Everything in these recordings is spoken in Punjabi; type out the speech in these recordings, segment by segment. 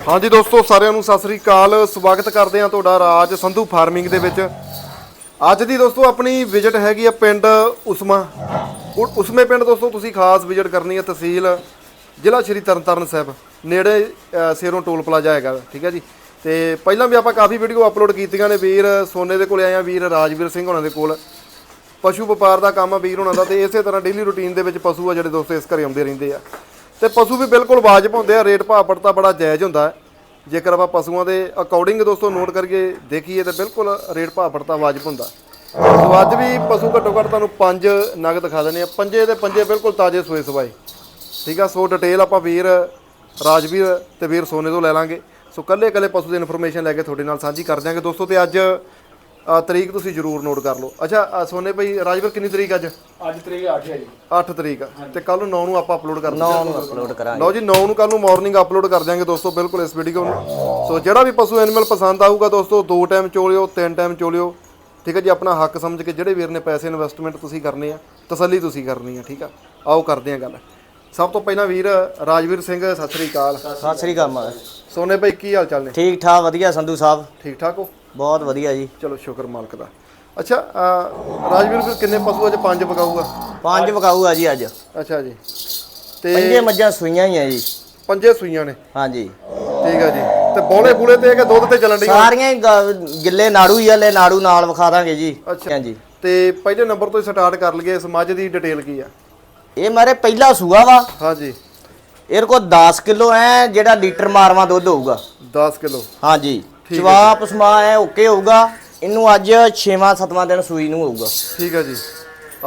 ਹਾਂਜੀ ਦੋਸਤੋ ਸਾਰਿਆਂ ਨੂੰ ਸਤਿ ਸ੍ਰੀ ਅਕਾਲ। ਸਵਾਗਤ ਕਰਦੇ ਹਾਂ ਤੁਹਾਡਾ ਰਾਜ ਸੰਧੂ ਫਾਰਮਿੰਗ ਦੇ ਵਿੱਚ। ਅੱਜ ਦੀ ਦੋਸਤੋ ਆਪਣੀ ਵਿਜ਼ਿਟ ਹੈਗੀ ਆ ਪਿੰਡ ਉਸਮਾ। ਉਸਮੇ ਪਿੰਡ ਦੋਸਤੋ ਤੁਸੀਂ ਖਾਸ ਵਿਜ਼ਿਟ ਕਰਨੀ ਹੈ ਤਹਿਸੀਲ ਜ਼ਿਲ੍ਹਾ ਸ਼੍ਰੀ ਤਰਨਤਾਰਨ ਸਾਹਿਬ। ਨੇੜੇ ਅ, ਸੇਰੋਂ ਟੋਲ ਪਲਾਜ਼ਾ ਹੈਗਾ ਠੀਕ ਹੈ ਜੀ? ਤੇ ਪਹਿਲਾਂ ਵੀ ਆਪਾਂ ਕਾਫੀ ਵੀਡੀਓ ਅਪਲੋਡ ਕੀਤੀਆਂ ਨੇ ਵੀਰ ਸੋਨੇ ਦੇ ਕੋਲ ਆਏ ਆ ਵੀਰ ਰਾਜਵੀਰ ਸਿੰਘ ਉਹਨਾਂ ਦੇ ਕੋਲ। ਪਸ਼ੂ ਵਪਾਰ ਦਾ ਕੰਮ ਆ ਵੀਰ ਉਹਨਾਂ ਦਾ ਤੇ ਇਸੇ ਤਰ੍ਹਾਂ ਡੇਲੀ ਰੁਟੀਨ ਦੇ ਵਿੱਚ ਪਸ਼ੂ ਆ ਜਿਹੜੇ ਦੋਸਤੋ ਇਸ ਘਰੇ ਆਉਂਦੇ ਰਹਿੰਦੇ ਆ। ਤੇ ਪਸ਼ੂ ਵੀ ਬਿਲਕੁਲ ਵਾਜਬ ਹੁੰਦੇ ਆ, ਰੇਟ ਭਾਅ ਪੜਤਾ ਬੜਾ ਜਾਇਜ਼ ਹੁੰਦਾ ਜੇਕਰ ਆਪਾਂ ਪਸ਼ੂਆਂ ਦੇ ਅਕੋਰਡਿੰਗ ਦੋਸਤੋ ਨੋਟ ਕਰਕੇ ਦੇਖੀਏ ਤਾਂ ਬਿਲਕੁਲ ਰੇਟ ਭਾਅ ਪੜਤਾ ਵਾਜਬ ਹੁੰਦਾ। ਸੋ ਅੱਜ ਵੀ ਪਸ਼ੂ ਘੱਟੋ ਘੱਟ ਤੁਹਾਨੂੰ ਪੰਜ ਨਗ ਦਿਖਾ ਦਿੰਦੇ ਆ ਪੰਜੇ ਦੇ ਪੰਜੇ ਬਿਲਕੁਲ ਤਾਜ਼ੇ ਸੋਏ ਸਵਾਏ ਠੀਕ ਆ, ਸੋ ਡਿਟੇਲ ਆਪਾਂ ਵੀਰ, ਰਾਜਵੀਰ ਤੇ ਵੀਰ ਸੋਨੇ ਤੋਂ ਲੈ ਲਾਂਗੇ। ਸੋ ਕੱਲੇ ਕੱਲੇ ਪਸ਼ੂ ਦੀ ਇਨਫੋਰਮੇਸ਼ਨ ਲੈ ਕੇ ਤੁਹਾਡੇ ਨਾਲ ਸਾਂਝੀ ਕਰ ਦਿਆਂਗੇ ਦੋਸਤੋ। ਤੇ ਅੱਜ ਤਰੀਕ ਤੁਸੀਂ ਜ਼ਰੂਰ ਨੋਟ ਕਰ ਲਓ। ਅੱਛਾ ਸੋਨੇ ਭਾਈ ਰਾਜਵੀਰ ਕਿੰਨੀ ਤਰੀਕ ਅੱਜ? ਅੱਜ ਤਰੀਕ 8 ਹੈ ਜੀ। 8 ਤਰੀਕ ਆ। ਤੇ ਕੱਲ ਨੂੰ 9 ਨੂੰ ਆਪਾਂ ਅਪਲੋਡ ਕਰ ਨੌ ਨੂੰ ਅਪਲੋਡ ਕਰਾਂਗੇ। ਲਓ ਜੀ 9 ਨੂੰ ਕੱਲ ਨੂੰ ਮਾਰਨਿੰਗ ਅਪਲੋਡ ਕਰ ਦਿਆਂਗੇ ਦੋਸਤੋ ਬਿਲਕੁਲ ਇਸ ਵੀਡੀਓ ਨੂੰ। ਸੋ ਜਿਹੜਾ ਵੀ ਪਸ਼ੂ ਐਨੀਮਲ ਪਸੰਦ ਆਊਗਾ ਦੋਸਤੋ ਦੋ ਟਾਈਮ ਚੋਲਿਓ ਤਿੰਨ ਟਾਈਮ ਚੋਲਿਓ। ਠੀਕ ਹੈ ਜੀ ਆਪਣਾ ਹੱਕ ਸਮਝ ਕੇ ਜਿਹੜੇ ਵੀਰ ਨੇ ਪੈਸੇ ਇਨਵੈਸਟਮੈਂਟ ਤੁਸੀਂ ਕਰਨੇ ਆ ਤਸੱਲੀ ਤੁਸੀਂ ਕਰਨੀ ਆ ਠੀਕ ਆ? ਆਓ ਕਰਦੇ ਆ ਗੱਲ। ਸਭ ਤੋਂ ਪਹਿਲਾਂ ਵੀਰ ਰਾਜਵੀਰ ਸਿੰਘ ਸਤਿ ਸ੍ਰੀ ਅਕਾਲ। ਸਤਿ ਸ੍ਰੀ ਅਕਾਲ ਮਾਂ ਸੋਨੇ ਭਾਈ ਕੀ ਹਾਲ ਚਾਲ ਨੇ? ਠੀਕ ਠਾਕ ਵਧੀਆ ਸੰਧੂ ਸਾਹਿਬ। ਠੀਕ ਠਾਕ ਹੋ? ਬਹੁਤ ਵਧੀਆ ਜੀ। ਚਲੋ ਸ਼ੁਕਰ ਮਾਲਕ ਦਾ। ਅੱਛਾ ਅਹ, ਰਾਜਵੀਰ ਫਿਰ ਕਿੰਨੇ ਪਸ਼ੂ ਅੱਜ ਪੰਜ ਪਕਾਊਗਾ? ਪੰਜ ਵਿਕਾਊ ਆ ਜੀ ਅੱਜ। ਅੱਛਾ ਜੀ। ਤੇ ਪੰਜੇ ਮੱਝਾਂ ਸੂਈਆਂ ਹੀ ਆ ਜੀ। ਪੰਜੇ ਸੂਈਆਂ ਨੇ। ਹਾਂਜੀ। ਠੀਕ ਆ ਜੀ। ਤੇ ਬੋਲੇ ਬੂਲੇ ਤੇ ਕਿ ਦੁੱਧ ਤੇ ਚੱਲਣ ਦੀ ਸਾਰੀਆਂ ਹੀ ਗ- ਗਿੱਲੇ ਨਾੜੂ ਹੀ ਆ ਲੈ ਨਾੜੂ ਨਾਲ ਵਿਖਾ ਦਾਂਗੇ ਜੀ। ਅੱਛਾ। ਹਾਂਜੀ। ਤੇ ਪਹਿਲੇ ਨੰਬਰ ਤੋਂ ਹੀ ਸਟਾਰਟ ਕਰ ਲਈਏ ਇਸ ਮੱਝ ਦੀ ਡਿਟੇਲ ਕੀ ਆ? ਇਹ ਮਾਰੇ ਪਹਿਲਾ ਸੂਆ ਵਾ। ਹਾਂਜੀ। ਇਹਦੇ ਕੋਲ 10 ਕਿਲੋ ਐ ਜਿਹੜਾ ਲੀਟਰ ਮਾਰਵਾ ਦੁੱਧ ਹੋਊਗਾ। 10 ਕਿਲੋ। ਹਾਂਜੀ। ਹੈ ਜਵਾਬ ਸਮਾ ਐ ਓਕੇ ਹੋਊਗਾ। ਇਹਨੂੰ ਅੱਜ 6ਵਾਂ 7ਵਾਂ ਦਿਨ ਸੂਈ ਨੂੰ ਹੋਊਗਾ। ਠੀਕ ਆ ਜੀ।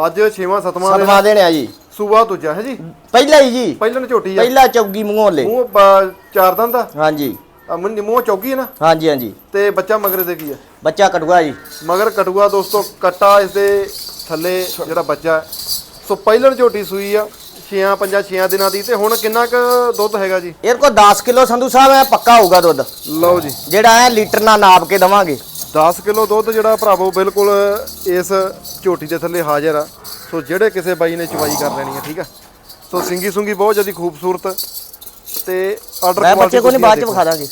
ਅੱਜ 6ਵਾਂ 7ਵਾਂ 7ਵਾਂ ਦਿਨ ਆ ਜੀ। ਸੂਆ ਦੂਜਾ ਹੈ ਜੀ? ਪਹਿਲਾ ਹੀ ਜੀ। ਪਹਿਲਾਂ ਝੋਟੀ ਆ। ਪਹਿਲਾ ਚੌਗੀ ਮੂੰਹੋਂ ਲੈ। ਮੂੰਹ ਚਾਰ ਦੰਦ ਦਾ ਹਾਂਜੀ। ਆ ਮੂੰਹ ਚੌਗੀ ਹੈ ਨਾ? ਹਾਂਜੀ ਹਾਂਜੀ। ਤੇ ਬੱਚਾ ਮਗਰ ਦੇ ਕੀ ਆ? ਬੱਚਾ ਕਟੂਆ ਜੀ। ਮਗਰ ਕਟੂਆ ਦੋਸਤੋ ਕੱਟਾ ਇਸ ਦੇ ਥੱਲੇ ਜਿਹੜਾ ਬੱਚਾ। ਹੈ। ਸੋ ਪਹਿਲਣ ਝੋਟੀ ਸੂਈ ਆ। 6 5 6 ਦਿਨਾਂ ਦੀ ਤੇ ਹੁਣ ਕਿੰਨਾ ਕੁ ਦੁੱਧ ਹੈਗਾ ਜੀ? ਇਹਦੇ ਕੋਲ 10 ਕਿਲੋ ਸੰਧੂ ਸਾਹਿਬ ਐ ਪੱਕਾ ਹੋਊਗਾ ਦੁੱਧ। ਲਓ ਜੀ। ਜਿਹੜਾ ਐ ਲੀਟਰ ਨਾਲ ਨਾਪ ਕੇ ਦਵਾਂਗੇ। 10 ਕਿਲੋ ਦੁੱਧ ਜਿਹੜਾ ਭਰਾਵੋ ਬਿਲਕੁਲ ਇਸ ਝੋਟੀ ਦੇ ਥੱਲੇ ਹਾਜ਼ਰ ਆ। ਸੋ ਜਿਹੜੇ ਕਿਸੇ ਬਾਈ ਨੇ ਚਵਾਈ ਕਰ ਲੈਣੀ ਹੈ ਠੀਕ ਆ? ਸੋ ਸਿੰਗੀ ਸੁੰਗੀ ਬਹੁਤ ਜ਼ਿਆਦਾ ਖੂਬਸੂਰਤ ਤੇ ਆਰਡਰ ਮੈਂ ਬੱਚੇ ਕੋਲ ਨਹੀਂ ਬਾਅਦ ਚ ਵਿਖਾ ਦਾਂਗੇ।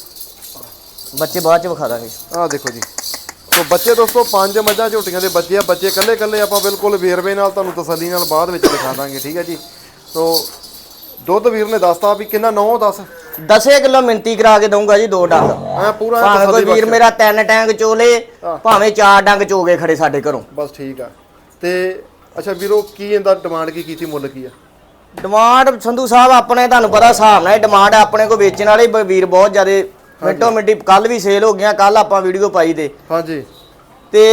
ਬੱਚੇ ਬਾਅਦ ਚ ਵਿਖਾ ਦਾਂਗੇ। ਆਹ ਦੇਖੋ ਜੀ। ਸੋ ਬੱਚੇ ਦੋਸਤੋ ਪੰਜ ਮੱਝਾਂ ਝੋਟੀਆਂ ਦੇ ਬੱਚੇ ਆ। ਬੱਚੇ ਕੱਲੇ ਕੱਲੇ ਆਪਾਂ ਬਿਲਕੁਲ ਵੇਰਵੇ ਨਾਲ ਤੁਹਾਨੂੰ ਤਸੱਲੀ ਨਾਲ ਬਾਅਦ ਵਿੱਚ ਦਿਖਾ ਦਾਂਗੇ ਠੀਕ ਹੈ ਜੀ? ਸੋ ਦੁੱਧ ਵੀਰ ਨੇ ਦੱਸਤਾ ਵੀ ਕਿੰਨਾ 9 10 10 ਕਿਲੋ ਮਿੰਤੀ ਕਰਾ ਕੇ ਦਊਂਗਾ ਜੀ ਦੋ ਡੰਗ। ਐ ਪੂਰਾ ਭਾਵੇਂ ਕੋਈ ਵੀਰ। ਮੇਰਾ ਤਿੰਨ ਟੈਂਕ ਚੋਲੇ ਭਾਵੇਂ ਚਾਰ ਡੰਗ ਚੋਗੇ ਖੜੇ ਸਾਡੇ ਘਰੋਂ। ਬਸ ਠੀਕ ਆ। ਤੇ ਅੱਛਾ ਵੀਰੋ ਕੀ ਇਹਦਾ ਡਿਮਾਂਡ ਕੀ ਕੀਤੀ ਮੁੱਲ ਕੀ ਆ? ਡਿਮਾਂਡ ਸੰਧੂ ਸਾਹਿਬ ਆਪਣੇ ਤੁਹਾਨੂੰ ਪਤਾ ਹਿਸਾਬ ਨਾਲ ਡਿਮਾਂਡ ਆਪਣੇ ਕੋ ਵੇਚਣ ਵਾਲੇ ਵੀਰ ਬਹੁਤ ਜ਼ਿਆਦੇ। ਮਿੰਟੋ ਮਿੰਟੀ ਕੱਲ ਵੀ ਸੇਲ ਹੋ ਗਿਆ ਕੱਲ ਆਪਾਂ ਵੀਡੀਓ ਪਾਈ ਤੇ ਹਾਂਜੀ। ਤੇ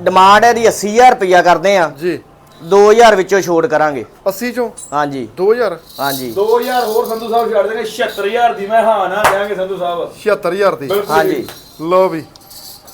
ਡਿਮਾਂਡ ਇਹਦੀ 80000 ਰੁਪਇਆ ਕਰਦੇ ਆ। ਜੀ। 2000 ਵਿੱਚੋਂ ਛੋਟ ਕਰਾਂਗੇ। 80 ਚੋਂ? ਹਾਂਜੀ। 2000 ਹਾਂਜੀ। 2000 ਹੋਰ ਸੰਧੂ ਸਾਹਿਬ ਛੱਡ ਦੇਣਗੇ 76000 ਦੀ ਮੈਂ ਹਾਂ ਨਾ ਦੇਾਂਗੇ ਸੰਧੂ ਸਾਹਿਬ। 76000 ਦੀ। ਬਿਲਕੁਲ ਹਾਂਜੀ। ਲੋ ਵੀ।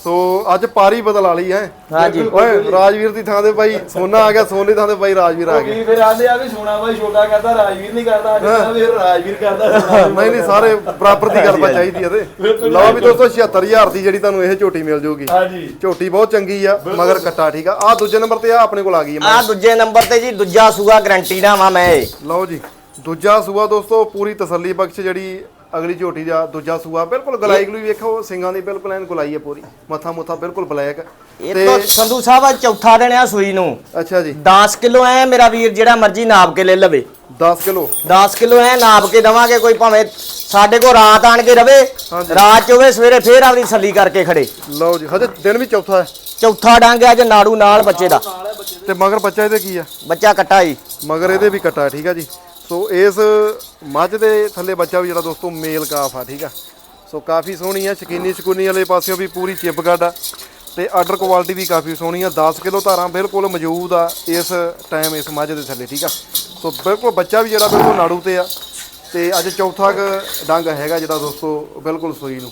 ਸੋ ਅੱਜ ਪਾਰੀ ਬਦਲ ਵਾਲੀ ਹੈ। ਹਾਂਜੀ। ਓਏ ਰਾਜਵੀਰ ਦੀ ਥਾਂ ਤੇ ਬਾਈ ਸੋਨਾ ਆ ਗਿਆ ਸੋਨੇ ਦੀ ਥਾਂ ਤੇ ਬਾਈ ਰਾਜਵੀਰ ਆ ਗਿਆ। ਕੀ ਫਿਰ ਆਂਦੇ ਆ ਵੀ ਸੋਨਾ ਬਾਈ ਛੋਟਾ ਕਰਦਾ ਰਾਜਵੀਰ ਨਹੀਂ ਕਰਦਾ ਅੱਜ ਕਹਿੰਦਾ ਵੀ ਰਾਜਵੀਰ ਕਰਦਾ ਨਹੀਂ ਨਹੀਂ ਸਾਰੇ ਬਰਾਬਰ ਦੀ ਗੱਲਬਾਤ ਚਾਹੀਦੀ ਹੈ ਤੇ। ਲਓ ਵੀ ਦੋਸਤੋ 76000 ਦੀ ਜਿਹੜੀ ਤੁਹਾਨੂੰ ਇਹ ਝੋਟੀ ਮਿਲ ਜਾਊਗੀ ਹਾਂਜੀ। ਝੋਟੀ ਬਹੁਤ ਚੰਗੀ ਆ ਮਗਰ ਕੱਟਾ ਠੀਕ ਆ। ਆ ਦੂਜੇ ਨੰਬਰ ਤੇ ਆ ਆਪਣੇ ਕੋਲ ਆ ਗਈ ਆ ਦੂਜੇ ਨੰਬਰ ਤੇ ਜੀ ਦੂਜਾ ਸੂਆ ਗਰੰਟੀ ਦਾ ਵਾਂ ਮੈਂ ਇਹ। ਲਓ ਜੀ ਦੂਜਾ ਸੂਆ ਦੋਸਤੋ ਪੂਰੀ ਤਸੱਲੀ ਬਖਸ਼ ਜਿਹੜੀ ਅਗਲੀ ਝੋਟੀ ਦਾ ਦੂਜਾ ਸੂਆ ਬਿਲਕੁਲ ਗਲਾਈ ਗਲੂਈ ਵੇਖੋ ਸਿੰਘਾਂ ਦੀ ਬਿਲਕੁਲ ਐਨ ਗੁਲਾਈ ਹੈ ਪੂਰੀ ਮੱਥਾ ਮੁੱਥਾ ਬਿਲਕੁਲ ਬਲੈਕ। ਇਹ ਤੋਂ ਸੰਧੂ ਸਾਹਿਬ ਆ ਚੌਥਾ ਦਿਨ ਆ ਸੂਈ ਨੂੰ। ਅੱਛਾ ਜੀ। 10 ਕਿਲੋ ਐ ਮੇਰਾ ਵੀਰ ਜਿਹੜਾ ਮਰਜ਼ੀ ਨਾਪ ਕੇ ਲੈ ਲਵੇ। 10 ਕਿਲੋ? 10 ਕਿਲੋ ਐ ਨਾਪ ਕੇ ਦਵਾਂਗੇ ਕੋਈ ਭਾਵੇਂ ਸਾਡੇ ਕੋਲ ਰਾਤ ਆਣ ਕੇ ਰਵੇ ਹਾਂਜੀ। ਰਾਤ ਚ ਹੋਵੇ ਸਵੇਰੇ ਫੇਰ ਆਪਦੀ ਸੱਲੀ ਕਰਕੇ ਖੜੇ। ਲਓ ਜੀ ਹਜੇ ਦਿਨ ਵੀ ਚੌਥਾ ਹੈ। ਚੌਥਾ ਡੰਗ ਅੱਜ ਨਾੜੂ ਨਾਲ ਬੱਚੇ ਦਾ। ਤੇ ਮਗਰ ਬੱਚਾ ਇਹਦੇ ਕੀ ਆ? ਬੱਚਾ ਕੱਟਾ ਜੀ। ਮਗਰ ਇਹਦੇ ਵੀ ਕੱਟਾ ਠੀਕ ਆ ਜੀ। ਸੋ ਇਸ ਮੱਝ ਦੇ ਥੱਲੇ ਬੱਚਾ ਵੀ ਜਿਹੜਾ ਦੋਸਤੋ ਮੇਲ ਕਾਫ ਆ ਠੀਕ ਆ। ਸੋ ਕਾਫੀ ਸੋਹਣੀ ਆ ਸ਼ਕੀਨੀ ਸ਼ਕੂਨੀ ਵਾਲੇ ਪਾਸਿਓਂ ਵੀ ਪੂਰੀ ਚਿਪ ਗੱਡ ਆ। ਤੇ ਆਰਡਰ ਕੁਆਲਿਟੀ ਵੀ ਕਾਫੀ ਸੋਹਣੀ ਆ 10 ਕਿਲੋ ਧਾਰਾਂ ਬਿਲਕੁਲ ਮੌਜੂਦ ਆ ਇਸ ਟਾਈਮ ਇਸ ਮੱਝ ਦੇ ਥੱਲੇ ਠੀਕ ਆ। ਸੋ ਬਿਲਕੁਲ ਬੱਚਾ ਵੀ ਜਿਹੜਾ ਬਿਲਕੁਲ ਨਾੜੂ ਤੇ ਆ। ਤੇ ਅੱਜ ਚੌਥਾ ਡੰਗ ਹੈਗਾ ਜਿਹੜਾ ਦੋਸਤੋ ਬਿਲਕੁਲ ਸੋਈ ਨੂੰ।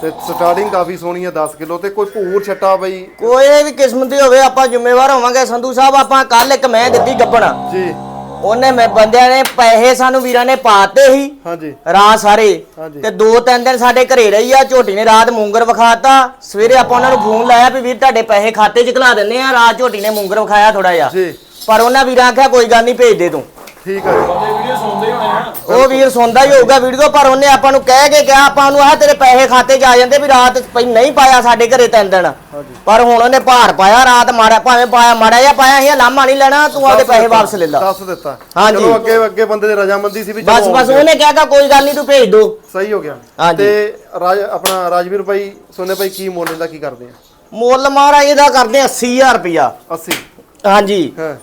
ਤੇ ਸਟਾਰਟਿੰਗ ਕਾਫੀ ਸੋਹਣੀ ਆ 10 ਕਿਲੋ ਤੇ ਕੋਈ ਭੂਰ ਛੱਟਾ ਬਈ। ਕੋਈ ਵੀ ਕਿਸਮ ਦੀ ਹੋਵੇ ਆਪਾਂ ਜ਼ਿੰਮੇਵਾਰ ਹੋਵਾਂਗੇ। ਸੰਧੂ ਸਾਹਿਬ ਆਪਾਂ ਕੱਲ ਇੱਕ ਮੈਂ ਦਿੱਤੀ ਗੱਬਣ ਜੀ। ਉਹਨੇ ਮੈਂ ਬੰਦਿਆਂ ਨੇ ਪੈਸੇ ਸਾਨੂੰ ਵੀਰਾਂ ਨੇ ਪਾਤੇ ਸੀ ਹਾਂਜੀ। ਰਾਤ ਸਾਰੇ। ਹਾਂਜੀ। ਤੇ ਦੋ ਤਿੰਨ ਦਿਨ ਸਾਡੇ ਘਰੇ ਰਹੀ ਆ ਝੋਟੀ ਨੇ ਰਾਤ ਮੂੰਗਰ ਵਿਖਾਤਾ। ਸਵੇਰੇ ਆਪਾਂ ਉਹਨਾਂ ਨੂੰ ਫੋਨ ਲਾਇਆ ਵੀ ਵੀਰ ਤੁਹਾਡੇ ਪੈਸੇ ਖਾਤੇ 'ਚ ਘਲਾ ਦਿੰਨੇ ਆ ਰਾਤ ਝੋਟੀ ਨੇ ਮੂੰਗਰ ਵਿਖਾਇਆ ਥੋੜਾ ਜਿਹਾ। ਜੀ। ਪਰ ਉਹਨਾਂ ਵੀਰਾਂ ਆਖਿਆ ਕੋਈ ਗੱਲ ਨਹੀਂ ਭੇਜ ਦੇ ਤੂੰ। ਠੀਕ ਹੈ ਜੀ। ਬੰਦੇ ਵੀਡੀਓ ਸੁਣਦੇ ਆ ਉਹ ਵੀਰ ਸੁਣਦਾ ਹੀ ਹੋਊਗਾ ਵੀਡੀਓ ਪਰ ਉਹਨੇ ਆਪਾਂ ਨੂੰ ਕਹਿ ਕੇ ਕਿਹਾ ਆਪਾਂ ਨੂੰ ਆ ਤੇਰੇ ਪੈਸੇ ਖਾਤੇ 'ਚ ਆ ਜਾਂਦੇ ਵੀ ਰਾਤ ਪਈ ਨਹੀਂ ਪਾਇਆ ਸਾਡੇ ਘਰੇ ਤਿੰਨ ਦਿਨ। ਪਰ ਹੁਣ ਉਹਨੇ ਭਾਰ ਪਾਇਆ ਰਾਤ ਮਾਰਿਆ ਭਾਵੇਂ ਪਾਇਆ ਮਾੜਾ ਜਿਹਾ ਪਾਇਆ ਸੀ ਲਾਮਾ ਨਹੀਂ ਲੈਣਾ ਤੂੰ ਆਪਦੇ ਪੈਸੇ ਵਾਪਸ ਲੈ ਲਾ। ਦੱਸ ਦਿੱਤਾ। ਹਾਂਜੀ। ਚਲੋ ਅੱਗੇ ਅੱਗੇ ਬੰਦੇ ਦੀ ਰਜਾਮੰਦੀ ਸੀ ਵੀ ਬਸ ਬਸ ਉਹਨੇ ਕਿਹਾ ਕਿ ਕੋਈ ਗੱਲ ਨਹੀਂ ਤੂੰ ਭੇਜ ਦੋ। ਸਹੀ ਹੋ ਗਿਆ। ਹਾਂਜੀ। ਤੇ ਰਾਜ ਆਪਣਾ ਰਾਜਵੀਰ ਭਾਈ ਸੋਨੇ ਭਾਈ ਕੀ ਮੁੱਲ ਇਹਦਾ ਕੀ ਕਰਦੇ ਆ? ਮੁੱਲ ਮਹਾਰਾਜ ਇਹਦਾ ਕਰਦੇ 80000 ਰੁਪਿਆ 80 ਹਾਂਜੀ। ਹੈ।